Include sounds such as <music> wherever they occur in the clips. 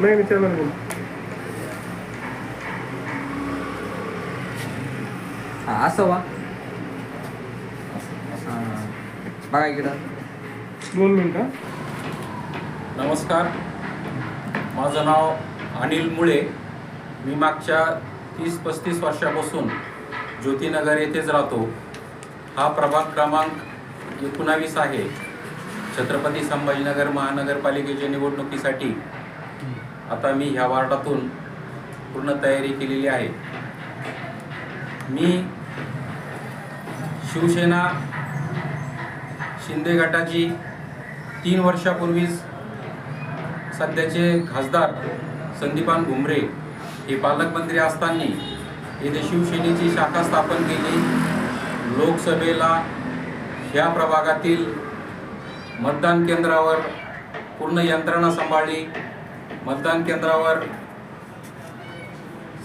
नाही नाही चॅनल बोल हा असं वा. बघा इकडं. दोन मिनिटं नमस्कार. माझं नाव अनिल मुळे. मी मागच्या तीस पस्तीस वर्षापासून ज्योतिनगर येथेच राहतो. हा प्रभाग क्रमांक एकोणावीस आहे. छत्रपती संभाजीनगर महानगरपालिकेच्या निवडणुकीसाठी आता मी ह्या वार्डातून पूर्ण तयारी केलेली आहे. मी शिवसेना शिंदे गटाची तीन वर्षापूर्वीच सध्याचे खासदार संदीपान भुमरे हे पालकमंत्री असताना येथे शिवसेनेची शाखा स्थापन केली. लोकसभेला ह्या प्रभागातील मतदान केंद्रावर पूर्ण यंत्रणा सांभाळली. मतदान केंद्रावर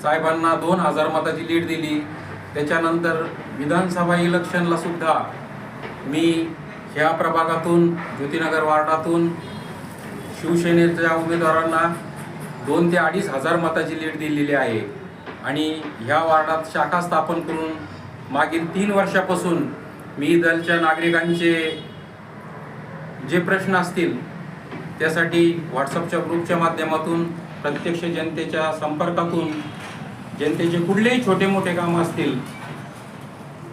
साहेबांना दोन हजार मताची लीड दिली. त्याच्यानंतर विधानसभा इलेक्शनला सुद्धा मी ह्या प्रभागातून ज्योतिनगर वार्डातून शिवसेनेच्या उमेदवारांना दोन ते अडीच हजार मताची लीड दिलेली आहे. आणि ह्या वार्डात शाखा स्थापन करून मागील तीन वर्षापासून मी दलच्या नागरिकांचे जे प्रश्न असतील त्यासाठी व्हॉट्सअपच्या ग्रुपच्या माध्यमातून प्रत्यक्ष जनतेच्या संपर्कातून जनतेचे कुठलेही छोटे मोठे कामं असतील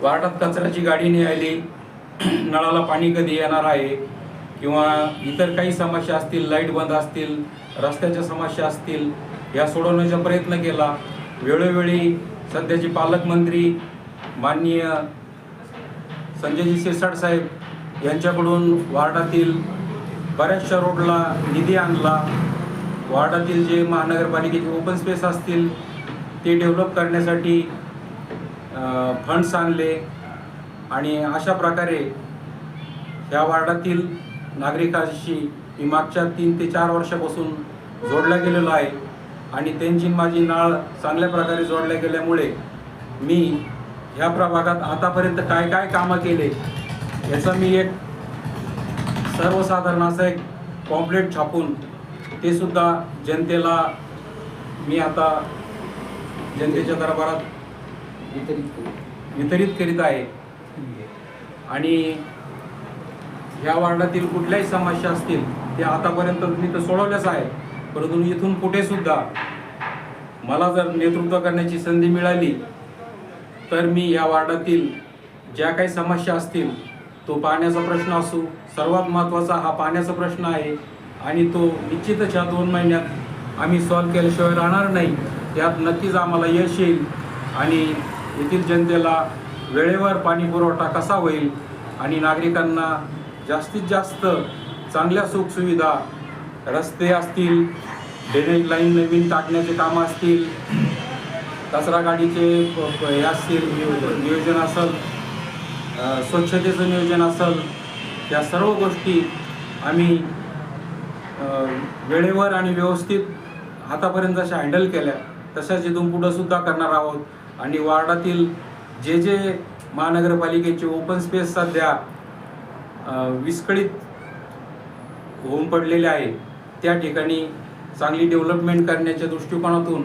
वार्डात कचऱ्याची गाडी न्यायली आली <clears throat> नळाला पाणी कधी येणार आहे किंवा इतर काही समस्या असतील लाइट बंद असतील रस्त्याच्या समस्या असतील या सोडवण्याचा प्रयत्न केला. वेळोवेळी सध्याचे पालकमंत्री माननीय संजयजी शिरसाट साहेब यांच्याकडून वार्डातील बऱ्याचशा रोडला निधी आणला. वार्डातील जे महानगरपालिकेचे ओपन स्पेस असतील ते डेव्हलप करण्यासाठी फंड्स आणले. आणि अशा प्रकारे ह्या वार्डातील नागरिकांशी मी मागच्या तीन ते चार वर्षापासून जोडला गेलेलो आहे. आणि त्यांची माझी नाळ चांगल्या प्रकारे जोडल्या गेल्यामुळे मी ह्या प्रभागात आतापर्यंत काय काय कामं केले याचा मी एक सर्वसाधारण असं एक पॉम्पलेट छापून ते सुद्धा जनतेला मी आता जनतेच्या दरबारात वितरित करीत आहे. आणि ह्या वार्डातील कुठल्याही समस्या असतील ते आतापर्यंत मी तर सोडवल्याच आहे परंतु इथून पुढे सुद्धा मला जर नेतृत्व करण्याची संधी मिळाली तर मी या वार्डातील ज्या काही समस्या असतील तो पाण्याचा प्रश्न असो सर्वात महत्त्वाचा हा पाण्याचा प्रश्न आहे आणि तो निश्चितच या दोन महिन्यात आम्ही सॉल्व केल्याशिवाय राहणार नाही त्यात नक्कीच आम्हाला यश येईल आणि येथील जनतेला वेळेवर पाणी पुरवठा कसा होईल आणि नागरिकांना जास्तीत जास्त चांगल्या सुखसुविधा रस्ते असतील ड्रेनेज लाईन नवीन टाकण्याचे कामं असतील कचरा गाडीचे प- हे असतील नियोजन असेल स्वच्छतेचं नियोजन असेल या सर्व गोष्टी आम्ही वेळेवर आणि व्यवस्थित आतापर्यंत जशा हँडल केल्या तशाच इथून पुढंसुद्धा करणार आहोत. आणि वार्डातील जे जे महानगरपालिकेचे ओपन स्पेस सध्या विस्कळीत होऊन पडलेले आहे त्या ठिकाणी चांगली डेव्हलपमेंट करण्याच्या दृष्टिकोनातून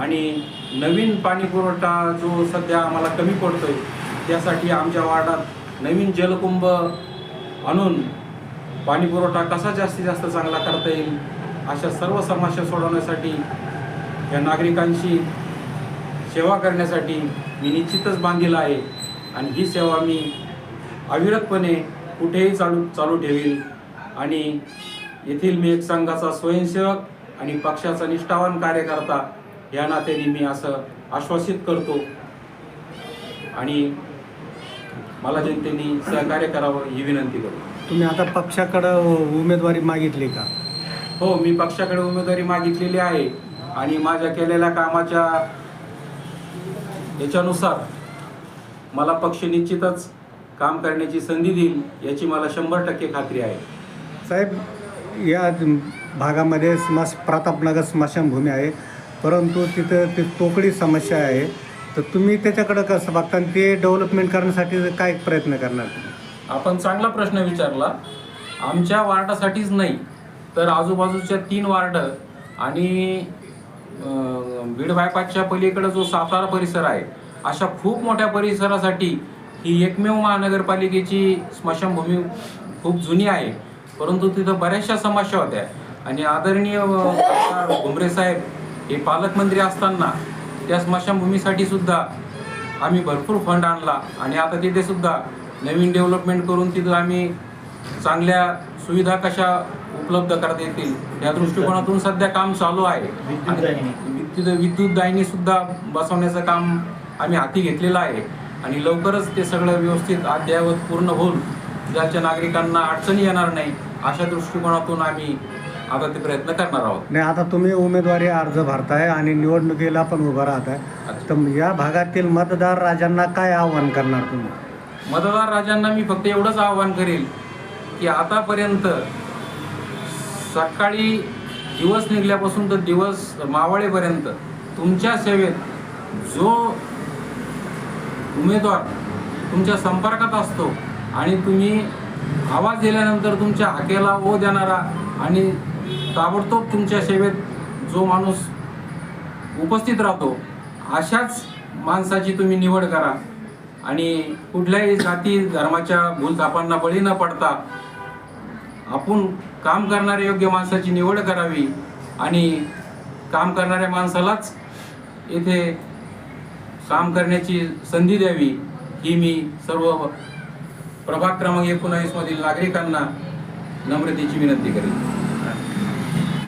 आणि नवीन पाणीपुरवठा जो सध्या आम्हाला कमी पडतो आहे त्यासाठी आमच्या वार्डात नवीन जलकुंभ आणून पाणीपुरवठा कसा जास्तीत जास्त चांगला करता येईल अशा सर्व समस्या सोडवण्यासाठी या नागरिकांची सेवा करण्यासाठी मी निश्चितच बांधील आहे आणि ही सेवा मी अविरतपणे कुठेही चालू चालू ठेवील. आणि येथील मी एक संघाचा स्वयंसेवक आणि पक्षाचा निष्ठावान कार्यकर्ता या नात्याने मी असं आश्वासित करतो. आणि मला जनतेने सहकार्य करावं ही विनंती करतो तुम्ही आता पक्षाकडं उमेदवारी मागितली का? हो मी पक्षाकडे उमेदवारी मागितलेली आहे आणि माझ्या केलेल्या कामाच्या याच्यानुसार मला पक्ष निश्चितच काम करण्याची संधी देईल याची मला शंभर टक्के खात्री आहे. साहेब या भागामध्ये स्मश प्रतापनगर स्मशानभूमी आहे परंतु तिथं ती तोकडी समस्या आहे. तर तुम्ही त्याच्याकडं कसं बघता आणि ते डेव्हलपमेंट करण्यासाठी काय प्रयत्न करणार? आपण चांगला प्रश्न विचारला. आमच्या वार्डासाठीच नाही तर आजूबाजूच्या तीन वार्ड आणि बीड बायपासच्या पलीकडे जो सातारा परिसर आहे अशा खूप मोठ्या परिसरासाठी ही एकमेव महानगरपालिकेची स्मशानभूमी खूप जुनी आहे. परंतु तिथं बऱ्याचशा समस्या होत्या. आणि आदरणीय घुमरे साहेब हे पालकमंत्री असताना त्या स्मशानभूमीसाठी सुद्धा आम्ही भरपूर फंड आणला. आणि आता तिथे सुद्धा नवीन डेव्हलपमेंट करून तिथं आम्ही चांगल्या सुविधा कशा उपलब्ध करता येतील या दृष्टिकोनातून सध्या काम चालू आहे. तिथं विद्युत दाहिनी सुद्धा बसवण्याचं काम आम्ही हाती घेतलेलं आहे. आणि लवकरच ते सगळं व्यवस्थित अद्ययावत पूर्ण होऊन ज्याच्या नागरिकांना अडचणी येणार नाही अशा दृष्टिकोनातून आम्ही आता ते प्रयत्न करणार आहोत. नाही आता तुम्ही उमेदवारी अर्ज भरताय आणि निवडणुकीला पण उभं राहताय. तर या भागातील मतदार राजांना काय आव्हान करणार तुम्ही? मतदार राजांना मी फक्त एवढंच आवाहन करेल की आतापर्यंत सकाळी दिवस निघल्यापासून तर दिवस मावळेपर्यंत तुमच्या सेवेत जो उमेदवार तुमच्या संपर्कात असतो आणि तुम्ही आवाज दिल्यानंतर तुमच्या हाकेला ओ देणारा आणि ताबडतोब तुमच्या सेवेत जो माणूस उपस्थित राहतो अशाच माणसाची तुम्ही निवड करा. आणि कुठल्याही जाती धर्माच्या भूलतापांना बळी न पडता आपण काम करणाऱ्या योग्य माणसाची निवड करावी आणि काम करणाऱ्या माणसालाच येथे काम करण्याची संधी द्यावी ही मी सर्व प्रभाग क्रमांक एकोणावीसमधील नागरिकांना नम्रतेची विनंती करेन.